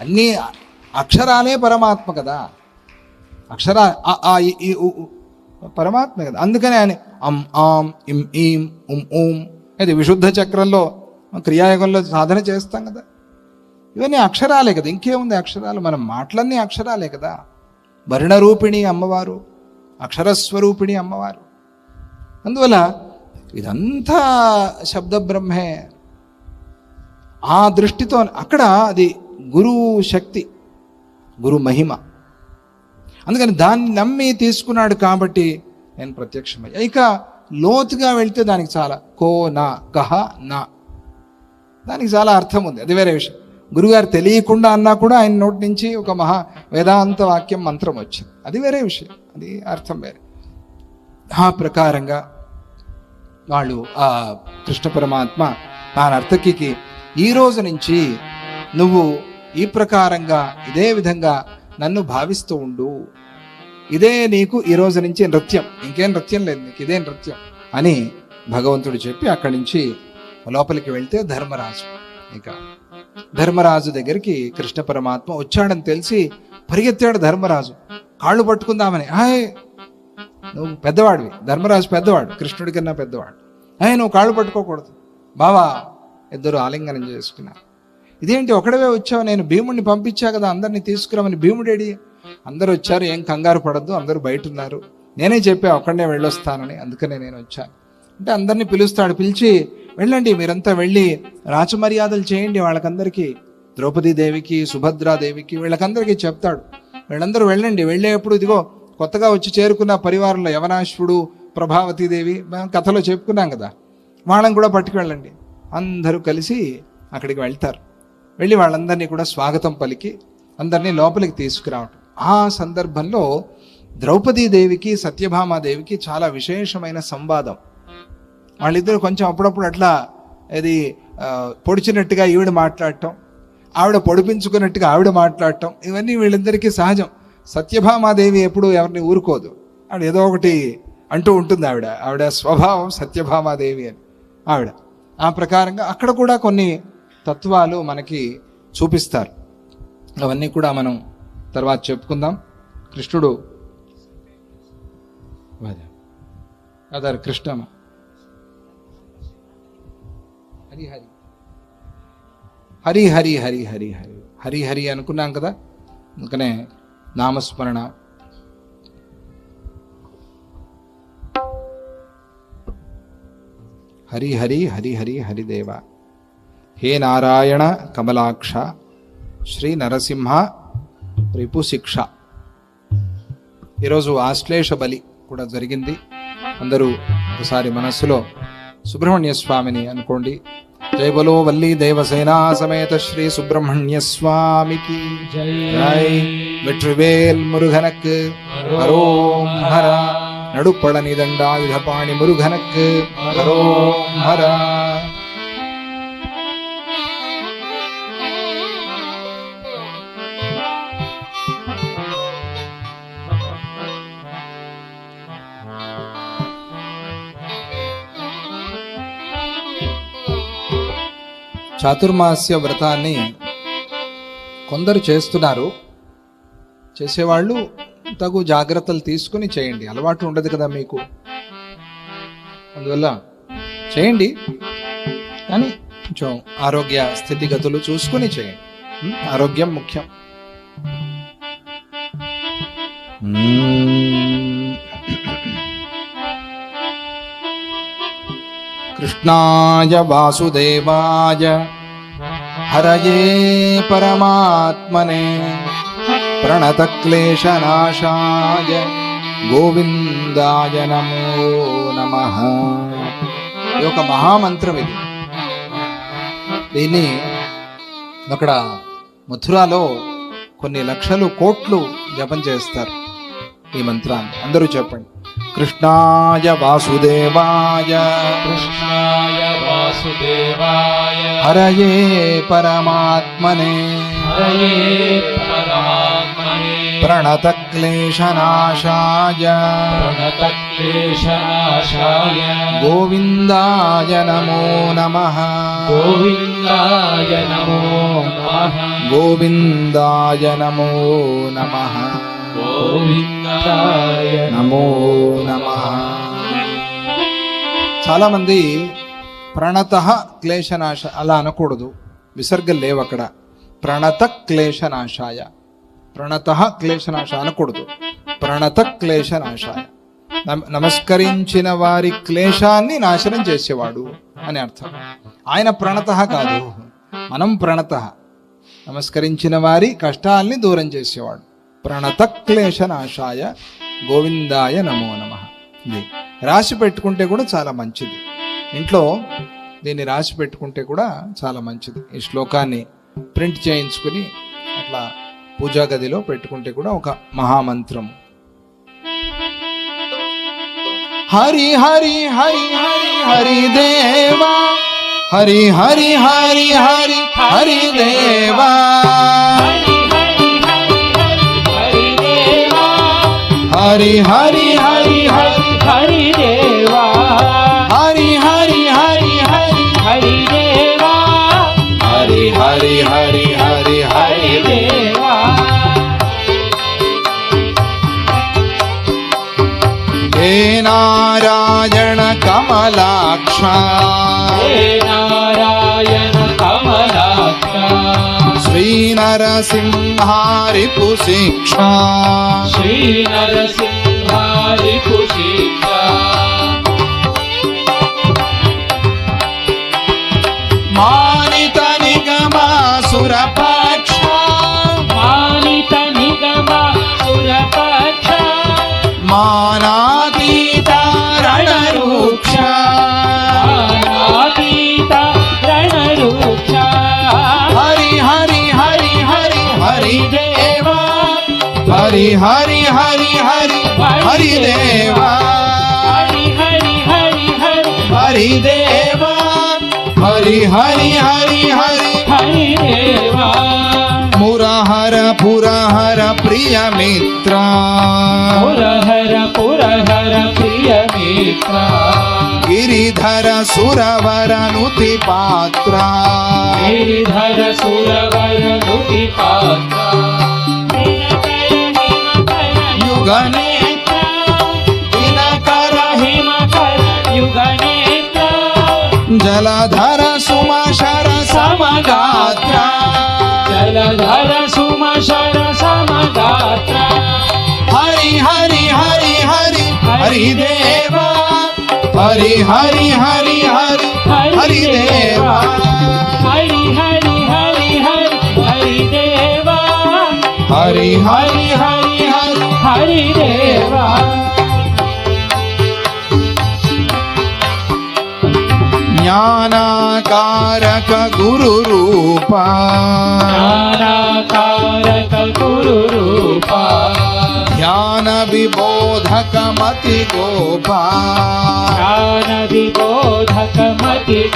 అన్నీ అక్షరాలే పరమాత్మ కదా. అక్షర పరమాత్మ కదా. అందుకనే ఆయన అం ఆం ఇం ఈం ఉం ఊం ఇది విశుద్ధ చక్రంలో క్రియాయోగంలో సాధన చేస్తాం కదా. ఇవన్నీ అక్షరాలే కదా. ఇంకేముంది అక్షరాలు? మనం మాటలన్నీ అక్షరాలే కదా. వర్ణరూపిణి అమ్మవారు అక్షరస్వరూపిణి అమ్మవారు. అందువల్ల ఇదంతా శబ్ద బ్రహ్మే ఆ దృష్టితో అక్కడ అది గురువు శక్తి గురు మహిమ. అందుకని దాన్ని నమ్మి తీసుకున్నాడు కాబట్టి నేను ప్రత్యక్షమయ్యా ఇక లోతుగా వెళ్తే దానికి చాలా కో నా కహ నా. దానికి చాలా అర్థం ఉంది. అది వేరే విషయం. గురుగారు తెలియకుండా అన్నా కూడా ఆయన నోటి నుంచి ఒక మహా వేదాంత వాక్యం మంత్రం వచ్చింది. అది వేరే విషయం. అది అర్థం వేరే. ఆ ప్రకారంగా వాళ్ళు ఆ కృష్ణ పరమాత్మ నా నర్తకికి ఈ రోజు నుంచి నువ్వు ఈ ప్రకారంగా ఇదే విధంగా నన్ను భావిస్తూ ఉండు. ఇదే నీకు ఈ రోజు నుంచి నృత్యం. ఇంకేం నృత్యం లేదు నీకు ఇదే నృత్యం అని భగవంతుడు చెప్పి అక్కడి నుంచి లోపలికి వెళ్తే ధర్మరాజు. ఇక ధర్మరాజు దగ్గరికి కృష్ణ పరమాత్మ వచ్చాడని తెలిసి పరిగెత్తాడు ధర్మరాజు. కాళ్ళు పట్టుకుందామని హాయ్ నువ్వు పెద్దవాడివి ధర్మరాజు పెద్దవాడు కృష్ణుడి కన్నా పెద్దవాడు. హాయ్ నువ్వు కాళ్ళు పట్టుకోకూడదు. బావా ఇద్దరు ఆలింగనం చేసుకున్నారు. ఇదేంటి? ఒకడవే వచ్చావు నేను భీముడిని పంపించా కదా అందరినీ తీసుకురామని భీముడేడి? అందరూ వచ్చారు ఏం కంగారు పడద్దు అందరూ బయట ఉన్నారు నేనే చెప్పా ఒక్కడనే వెళ్ళొస్తానని అందుకనే నేను వచ్చాను. అంటే అందరినీ పిలుస్తాడు పిలిచి వెళ్ళండి మీరంతా వెళ్ళి రాచమర్యాదలు చేయండి వాళ్ళకందరికీ. ద్రౌపదీదేవికి సుభద్రాదేవికి వీళ్ళకందరికీ చెప్తాడు. వీళ్ళందరూ వెళ్ళండి వెళ్ళేప్పుడు ఇదిగో కొత్తగా వచ్చి చేరుకున్న పరివారంలో యవనాశ్వుడు ప్రభావతీదేవి మనం కథలో చెప్పుకున్నాం కదా. వాళ్ళని కూడా పట్టుకెళ్ళండి. అందరూ కలిసి అక్కడికి వెళ్తారు. వెళ్ళి వాళ్ళందరినీ కూడా స్వాగతం పలికి అందరినీ లోపలికి తీసుకురావటం. ఆ సందర్భంలో ద్రౌపదీదేవికి సత్యభామాదేవికి చాలా విశేషమైన సంవాదం. వాళ్ళిద్దరు కొంచెం అప్పుడప్పుడు అట్లా ఇది పొడిచినట్టుగా ఈవిడ మాట్లాడటం ఆవిడ పొడిపించుకున్నట్టుగా ఆవిడ మాట్లాడటం ఇవన్నీ వీళ్ళిద్దరికీ సహజం. సత్యభామాదేవి ఎప్పుడు ఎవరిని ఊరుకోదు. ఆవిడ ఏదో ఒకటి అంటూ ఉంటుంది ఆవిడ. ఆవిడ స్వభావం సత్యభామాదేవి అని ఆవిడ. ఆ ప్రకారంగా అక్కడ కూడా కొన్ని తత్వాలు మనకి చూపిస్తారు. అవన్నీ కూడా మనం తర్వాత చెప్పుకుందాం. కృష్ణుడు అదారు కృష్ణమ్మ. హరి హరి. హరి హరి హరి హరి హరి. హరి హరి అనుకున్నాం కదా? అందుకనే నామస్మరణ. హరి హరి హరి హరి హరిదేవ. హే నారాయణ కమలాక్ష శ్రీ నరసింహ రిపుశిక్ష ఈరోజు ఆశ్లేష బలి కూడా జరిగింది. అందరూ ఒకసారి మనస్సులో సుబ్రహ్మణ్య స్వామిని అనుకోండి. జై బలో వల్లి దేవసేనా సమేత శ్రీ సుబ్రహ్మణ్య స్వామికి జై. వెట్రివేల్ మురుగనకు హరోం హర నడుపళని దండాయుధపాణి మురుగనకు హరోం హర చాతుర్మాస్య వ్రతాన్ని కొందరు చేస్తున్నారు. చేసేవాళ్ళు తగు జాగ్రత్తలు తీసుకుని చేయండి. అలవాటు ఉండదు కదా మీకు. అందువల్ల చేయండి. కానీ కొంచెం ఆరోగ్య స్థితిగతులు చూసుకుని చేయండి. ఆరోగ్యం ముఖ్యం. కృష్ణాయ వాసుదేవాయ. హరయే పరమాత్మనే. ప్రణతక్లేశనాశాయ. గోవిందాయ నమో నమ. ఇది ఒక మహామంత్రం ఇది. దీన్ని అక్కడ మథురాలో కొన్ని లక్షలు కోట్లు జపం చేస్తారు. ఈ మంత్రాన్ని అందరూ చెప్పండి కృష్ణాయ వాసుదేవాయ కృష్ణాయ వాసుదేవాయ హరయే పరమాత్మనే హరయే పరమాత్మనే ప్రణత క్లేశనాశాయ ప్రణత క్లేశనాశాయ గోవిందాయ నమో నమః గోవిందాయ నమో నమః గోవిందాయ నమో నమః గోవిందాయ నమో నమ. చాలా మంది ప్రణత క్లేశనాశ అలా అనకూడదు. విసర్గం లేవు అక్కడ. ప్రణత క్లేశనాశాయ. ప్రణత క్లేశనాశ అనకూడదు. ప్రణత క్లేశనాశాయ. నమ- నమస్కరించిన వారి క్లేశాన్ని నాశనం చేసేవాడు అని అర్థం. ఆయన ప్రణత కాదు. మనం ప్రణత. నమస్కరించిన వారి కష్టాల్ని దూరం చేసేవాడు. ప్రణతక్లేశనాశాయ గోవిందాయ నమో నమ. ఇది రాసి పెట్టుకుంటే కూడా చాలా మంచిది. ఇంట్లో దీన్ని రాసి పెట్టుకుంటే కూడా చాలా మంచిది. ఈ శ్లోకాన్ని ప్రింట్ చేయించుకుని అట్లా పూజా గదిలో పెట్టుకుంటే కూడా ఒక మహామంత్రం హరి హరి హరి హరి హరి దేవా హరి హరి హరి హరి హరి దేవా. హరి హరి హరి హరి హరి దేవా హరి హరి హరి హరి హరి దేవా హరి హరి హరి హరి హరి హరి దేవా హే నారాయణ కమలాక్ష హే నారాయణ కమలాక్ష శ్రీ నరసింహారి హరి హరి హరి హరి హరి దేవా హరి హరి హరి హరి హరి దేవా హరి హరి హరి హరి హరి దేవా మురహర పురహర ప్రియ మిత్ర పురహర పురహర ప్రియ మిత్ర గిరిధర సురవర నుతి పాత్ర గిరిధర సురవర నుతి పాత్ర యుగనే దినకర హిమకర యుగనేత్ర జలధర సుమశర సమగాత్ర జలధర సుమశర సమగాత్ర హరి హరి హరి హరి హరి దేవా హరి హరి హరి హరి హరి దేవా హరి హరి హరి హరి హరి దేవా హరి హరి హరి హరి హరి దేవా జ్ఞానాకారక గురు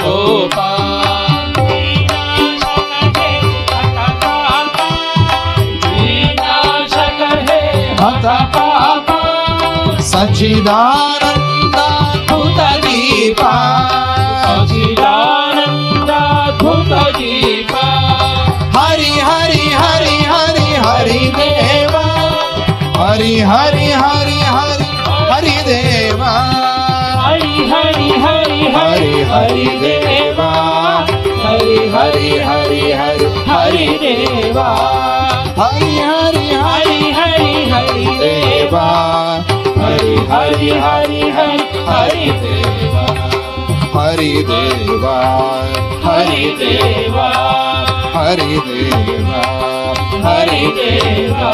రూప జ్ఞానాకారక గురు రూప ధ్యాన విబోధక మతి గోప జ్ఞాన విబోధక మతి గోప హత పాప సచిదానంద భూత దీప సచిదానందాద్భుత దీప హరి హరి హరి హరి హరి దేవా హరి హరి హరి హరి హరి దేవా హరి హరి హరి హరి హరి దేవా హరి దేవా హరి దేవా హరి దేవా హరి దేవా